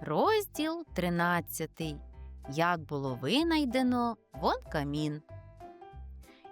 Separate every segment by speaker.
Speaker 1: Розділ 13. Як було винайдено вон камін.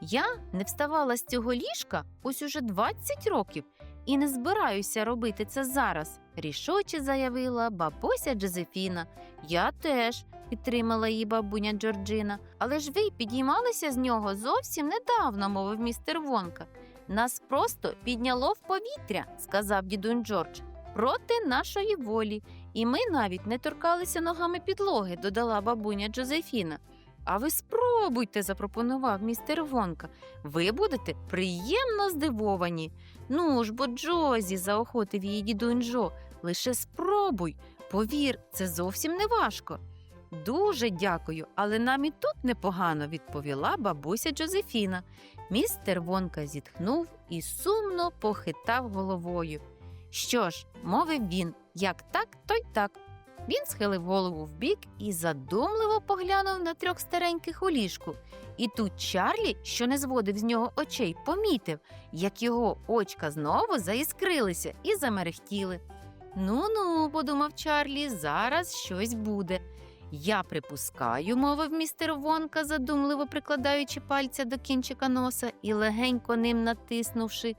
Speaker 1: Я не вставала з цього ліжка ось уже 20 років і не збираюся робити це зараз, рішуче заявила бабуся Джозефіна. Я теж підтримала її бабуня Джорджина. Але ж ви підіймалися з нього зовсім недавно, мовив містер Вонка. Нас просто підняло в повітря, сказав дідунь Джордж, проти нашої волі. І ми навіть не торкалися ногами підлоги, додала бабуня Джозефіна. А ви спробуйте, запропонував містер Вонка. Ви будете приємно здивовані. Ну ж бо Джозі, заохотив її дідунь Джо, лише спробуй. Повір, це зовсім не важко. Дуже дякую, але нам і тут непогано, відповіла бабуся Джозефіна. Містер Вонка зітхнув і сумно похитав головою. Що ж, мовив він, як так, то й так. Він схилив голову вбік і задумливо поглянув на трьох стареньких у ліжку. І тут Чарлі, що не зводив з нього очей, помітив, як його очка знову заіскрилися і замерехтіли. Ну ну, подумав Чарлі, зараз щось буде. Я припускаю, мовив містер Вонка, задумливо прикладаючи пальця до кінчика носа і легенько ним натиснувши.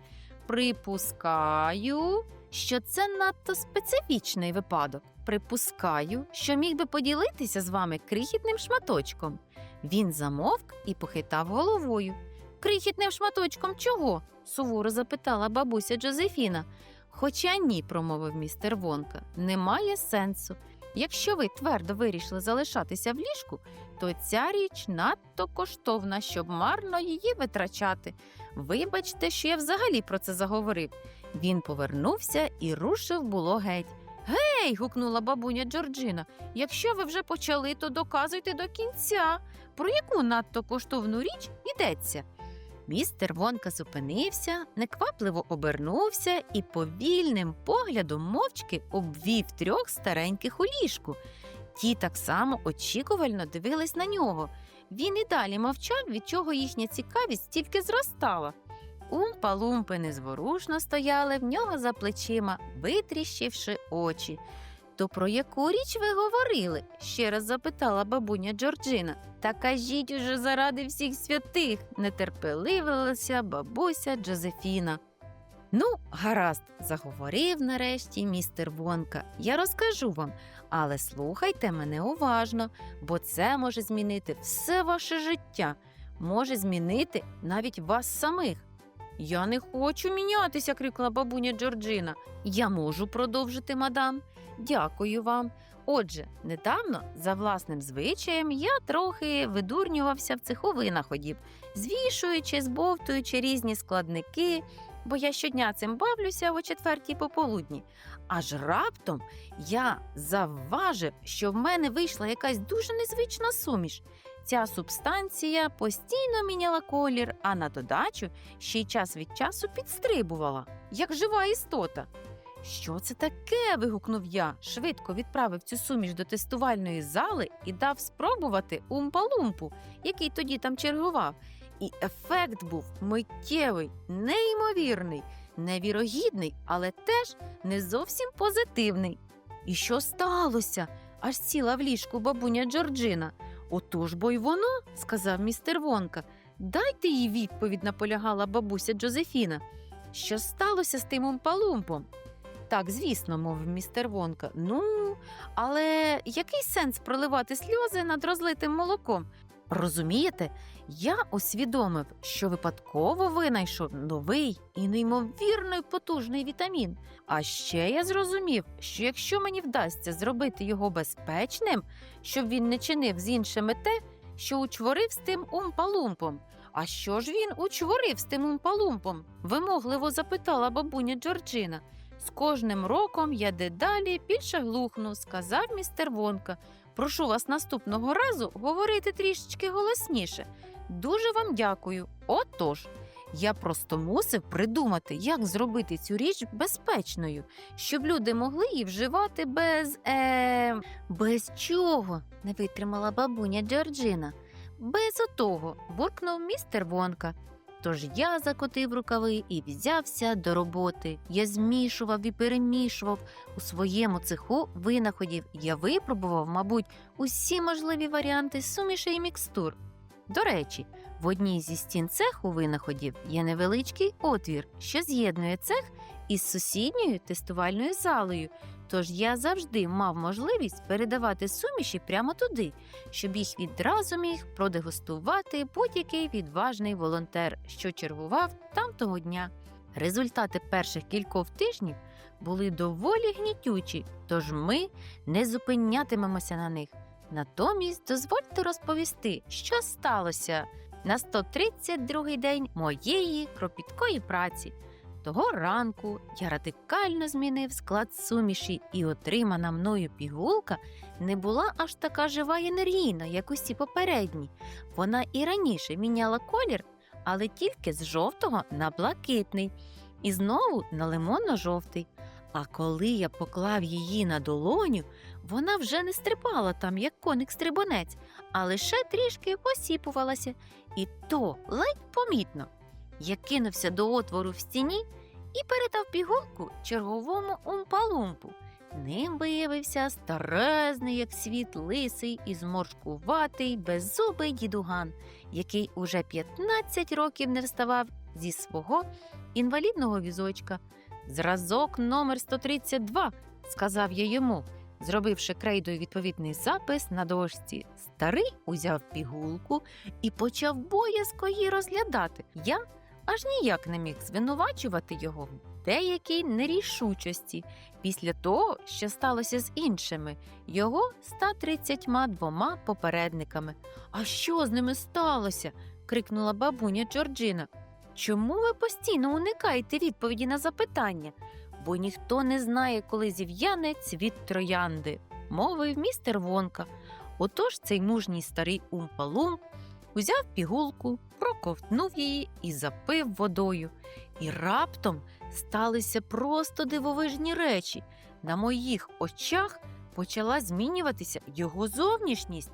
Speaker 1: Припускаю, що це надто специфічний випадок. Припускаю, що міг би поділитися з вами крихітним шматочком. Він замовк і похитав головою. Крихітним шматочком чого? суворо запитала бабуся Джозефіна. Хоча ні, промовив містер Вонка, немає сенсу. Якщо ви твердо вирішили залишатися в ліжку, то ця річ надто коштовна, щоб марно її витрачати. Вибачте, що я взагалі про це заговорив. Він повернувся і рушив було геть. Гей. гукнула бабуня Джорджина. Якщо ви вже почали, то доказуйте до кінця. Про яку надто коштовну річ йдеться? Містер Вонка зупинився, неквапливо обернувся і повільним поглядом мовчки обвів трьох стареньких у ліжку. Ті так само очікувально дивились на нього. Він і далі мовчав, від чого їхня цікавість тільки зростала. Умпа-лумпи незворушно стояли в нього за плечима, витріщивши очі. То про яку річ ви говорили? ще раз запитала бабуня Джорджина. Та кажіть уже заради всіх святих, нетерпеливилася бабуся Джозефіна. Ну, гаразд, заговорив нарешті містер Вонка. Я розкажу вам, але слухайте мене уважно, бо це може змінити все ваше життя, може змінити навіть вас самих. Я не хочу мінятися, крикла бабуня Джорджина. Я можу продовжити, мадам. Дякую вам. Отже, недавно, за власним звичаєм, я трохи видурнювався в цеху винаходів, звішуючи, збовтуючи різні складники, бо я щодня цим бавлюся о четвертій пополудні. Аж раптом я завважив, що в мене вийшла якась дуже незвична суміш. Ця субстанція постійно міняла колір, а на додачу ще й час від часу підстрибувала, як жива істота. Що це таке? вигукнув я, швидко відправив цю суміш до тестувальної зали і дав спробувати умпалумпу, який тоді там чергував. І ефект був миттєвий, неймовірний, невірогідний, але теж не зовсім позитивний. І що сталося? аж сіла в ліжку бабуня Джорджина. Отож бо й воно, сказав містер Вонка. Дайте їй відповідь, наполягала бабуся Джозефіна. Що сталося з тим умпалумпом? Так, звісно, мовив містер Вонка. Ну, але який сенс проливати сльози над розлитим молоком? Розумієте, я усвідомив, що випадково винайшов новий і неймовірно потужний вітамін. А ще я зрозумів, що якщо мені вдасться зробити його безпечним, щоб він не чинив з іншими те, що учворив з тим умпалумпом. А що ж він учворив з тим умпалумпом? вимогливо запитала бабуня Джорджина. З кожним роком я дедалі більше глухну, сказав містер Вонка. Прошу вас наступного разу говорити трішечки голосніше. Дуже вам дякую. Отож, я просто мусив придумати, як зробити цю річ безпечною, щоб люди могли її вживати без е... без чого? не витримала бабуня Джорджина. Без отого, буркнув містер Вонка. Тож я закотив рукави і взявся до роботи. Я змішував і перемішував у своєму цеху винаходів. Я випробував, мабуть, усі можливі варіанти сумішей і мікстур. До речі, в одній зі стін цеху винаходів є невеличкий отвір, що з'єднує цех із сусідньою тестувальною залою. Тож я завжди мав можливість передавати суміші прямо туди, щоб їх відразу міг продегустувати будь-який відважний волонтер, що чергував там того дня. Результати перших кількох тижнів були доволі гнітючі, тож ми не зупинятимемося на них. Натомість дозвольте розповісти, що сталося на 132-й день моєї кропіткої праці. Того ранку я радикально змінив склад суміші, і отримана мною пігулка не була аж така жива й енергійна, як усі попередні. Вона і раніше міняла колір, але тільки з жовтого на блакитний, і знову на лимонно-жовтий. А коли я поклав її на долоню, вона вже не стрибала там, як коник-стрибунець, а лише трішки посіпувалася, і то ледь помітно. Я кинувся до отвору в стіні і передав пігулку черговому умпалумпу. Ним виявився старезний, як світ, лисий і зморшкуватий, беззубий дідуган, який уже 15 років не вставав зі свого інвалідного візочка. Зразок номер 132, сказав я йому, зробивши крейдою відповідний запис на дошці. Старий узяв пігулку і почав боязко її розглядати. Я аж ніяк не міг звинувачувати його в деякій нерішучості після того, що сталося з іншими його 132 попередниками. А що з ними сталося? крикнула бабуня Джорджина. Чому ви постійно уникаєте відповіді на запитання? Бо ніхто не знає, коли зів'яне цвіт троянди, мовив містер Вонка. Отож цей мужній старий умпалум узяв пігулку, проковтнув її і запив водою. І раптом сталися просто дивовижні речі. На моїх очах почала змінюватися його зовнішність.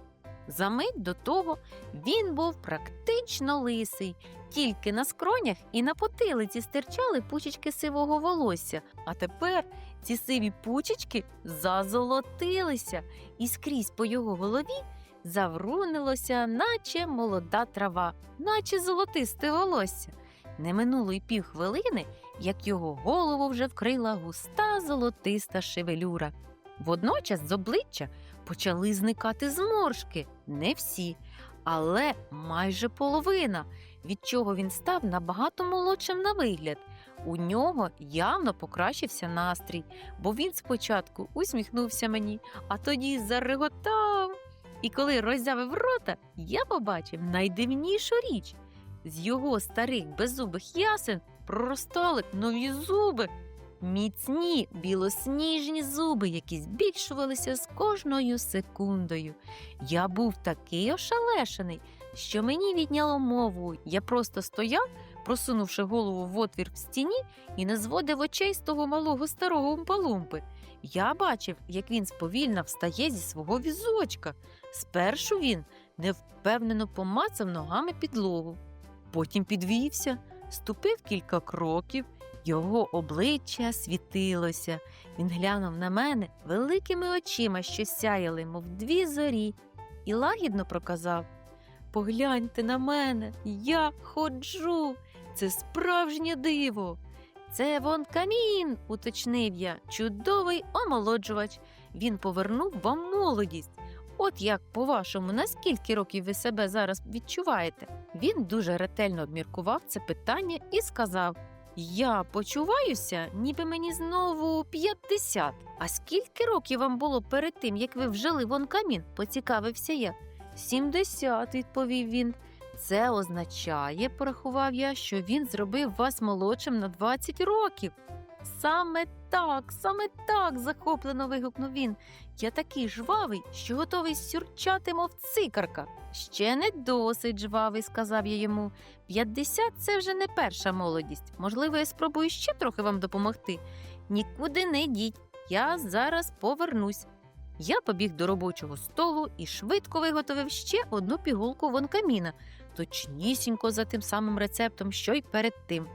Speaker 1: За мить до того він був практично лисий, тільки на скронях і на потилиці стирчали пучечки сивого волосся. А тепер ці сиві пучечки зазолотилися, і скрізь по його голові заврунилося, наче молода трава, наче золотисте волосся. Не минуло й півхвилини, як його голову вже вкрила густа золотиста шевелюра. Водночас з обличчя почали зникати зморшки, не всі, але майже половина, від чого він став набагато молодшим на вигляд. У нього явно покращився настрій, бо він спочатку усміхнувся мені, а тоді зареготав. І коли роззявив рота, я побачив найдивнішу річ. З його старих беззубих ясен проростали нові зуби. Міцні білосніжні зуби, які збільшувалися з кожною секундою. Я був такий ошалешений, що мені відняло мову. Я просто стояв, просунувши голову в отвір в стіні, і не зводив очей з того малого старого умпалумпи. Я бачив, як він сповільно встає зі свого візочка. Спершу він невпевнено помацав ногами підлогу, потім підвівся, ступив кілька кроків. Його обличчя світилося. Він глянув на мене великими очима, що сяяли, мов дві зорі, і лагідно проказав Погляньте на мене, я ходжу. Це справжнє диво. Це вон камін, уточнив я, чудовий омолоджувач. Він повернув вам молодість. От як, по-вашому, наскільки років ви себе зараз відчуваєте? Він дуже ретельно обміркував це питання і сказав. Я почуваюся, ніби мені знову 50. А скільки років вам було перед тим, як ви вжили вон камін? поцікавився я. 70, відповів він. Це означає, порахував я, що він зробив вас молодшим на 20 років. Саме так, саме так, захоплено вигукнув він. Я такий жвавий, що готовий сюрчати, мов цикарка. Ще не досить жвавий, сказав я йому. 50 – це вже не перша молодість. Можливо, я спробую ще трохи вам допомогти. Нікуди не йдіть, я зараз повернусь. Я побіг до робочого столу і швидко виготовив ще одну пігулку вонкаміна. точнісінько за тим самим рецептом, що й перед тим.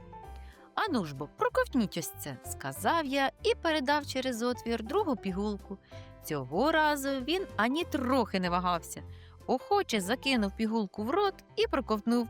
Speaker 1: Ану ж бо, проковтніть ось це, сказав я і передав через отвір другу пігулку. Цього разу він ані трохи не вагався. Охоче закинув пігулку в рот і проковтнув,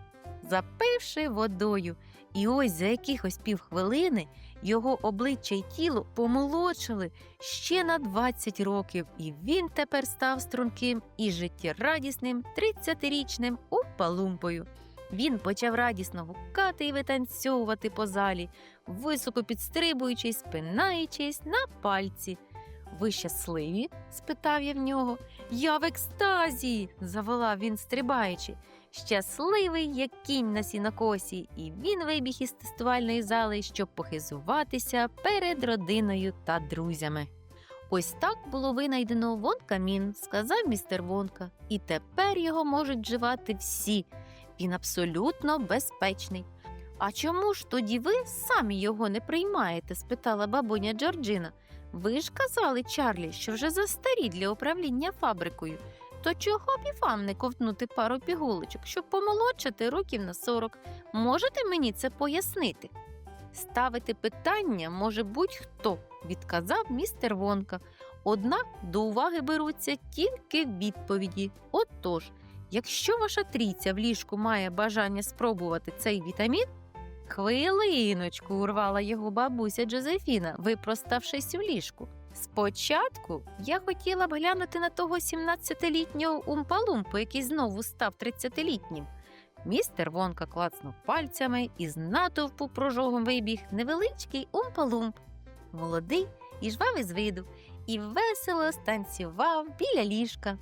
Speaker 1: запивши водою. І ось за якихось півхвилини його обличчя й тіло помолодшали ще на 20 років, і він тепер став струнким і життєрадісним 30-річним упалумпою. Він почав радісно гукати і витанцьовувати по залі, високо підстрибуючись, спинаючись на пальці. Ви щасливі? спитав я в нього. Я в екстазі, заволав він, стрибаючи. Щасливий, як кінь на сінокосі, і він вибіг із тестувальної зали, щоб похизуватися перед родиною та друзями. Ось так було винайдено вон камін, сказав містер Вонка, і тепер його можуть вживати всі. Він абсолютно безпечний. А чому ж тоді ви самі його не приймаєте? спитала бабуня Джорджина. Ви ж казали, Чарлі, що вже застарі для управління фабрикою. То чого б і вам не ковтнути пару пігулочок, щоб помолодшати років на 40? Можете мені це пояснити? Ставити питання може будь-хто, відказав містер Вонка. Однак до уваги беруться тільки відповіді. Отож, якщо ваша трійця в ліжку має бажання спробувати цей вітамін, хвилиночку урвала його бабуся Джозефіна, випроставшись у ліжку. Спочатку я хотіла б глянути на того 17-літнього умпалумпу, який знову став 30-літнім. Містер Вонка клацнув пальцями і з натовпу прожогом вибіг невеличкий умпалумп, молодий і жвавий з виду, і весело станцював біля ліжка.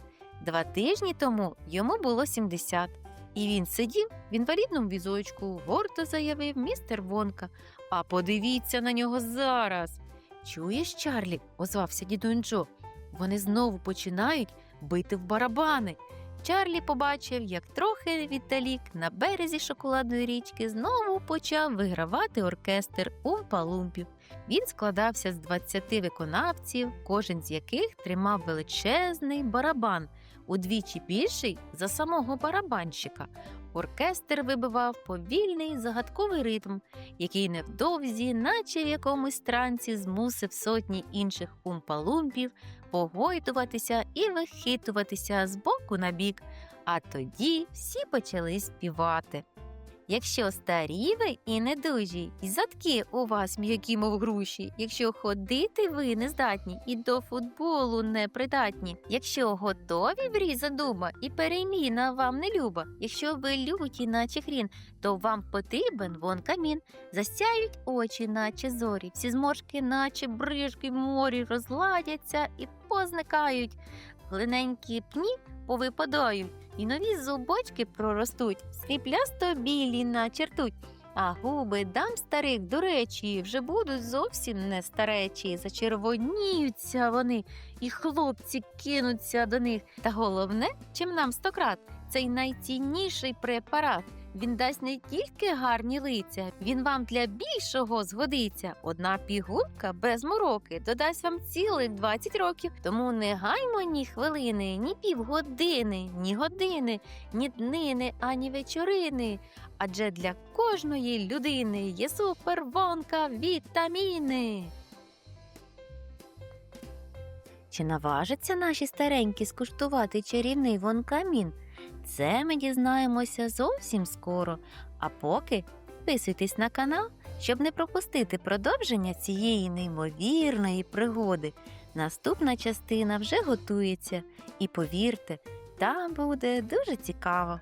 Speaker 1: Два тижні тому йому було 70, і він сидів в інвалідному візочку, гордо заявив містер Вонка. А подивіться на нього зараз. Чуєш, Чарлі? озвався дідунь Джо. Вони знову починають бити в барабани. Чарлі побачив, як трохи віддалік на березі шоколадної річки знову почав вигравати оркестр умпалумпів. Він складався з 20 виконавців, кожен з яких тримав величезний барабан, удвічі більший за самого барабанщика. Оркестр вибивав повільний загадковий ритм, який невдовзі, наче в якомусь транці, змусив сотні інших умпалумпів погойтуватися і вихитуватися з боку на бік, а тоді всі почали співати. Якщо старі ви і недужі, і задки у вас м'які, мов груші, якщо ходити ви не здатні і до футболу не придатні, якщо готові в різа дуба і переміна вам не люба, якщо ви люті, наче хрін, то вам потрібен вон камін. Засяють очі, наче зорі, всі зморшки, наче брижки в морі, розладяться і позникають. Глиненькі пні повипадають, і нові зубочки проростуть, сріблясто білі начертуть. А губи дам старих, до речі, вже будуть зовсім не старечі. Зачервоніються вони, і хлопці кинуться до них. Та головне, чим нам стократ, цей найцінніший препарат. Він дасть не тільки гарні лиця, він вам для більшого згодиться. Одна пігулка без мороки додасть вам цілих 20 років. Тому не гаймо ні хвилини, ні півгодини, ні години, ні днини, ані вечорини. Адже для кожної людини є супервонка вітаміни. Чи наважаться наші старенькі скуштувати чарівний вонкамін? Це ми дізнаємося зовсім скоро. А поки підписуйтесь на канал, щоб не пропустити продовження цієї неймовірної пригоди. Наступна частина вже готується, і повірте, там буде дуже цікаво.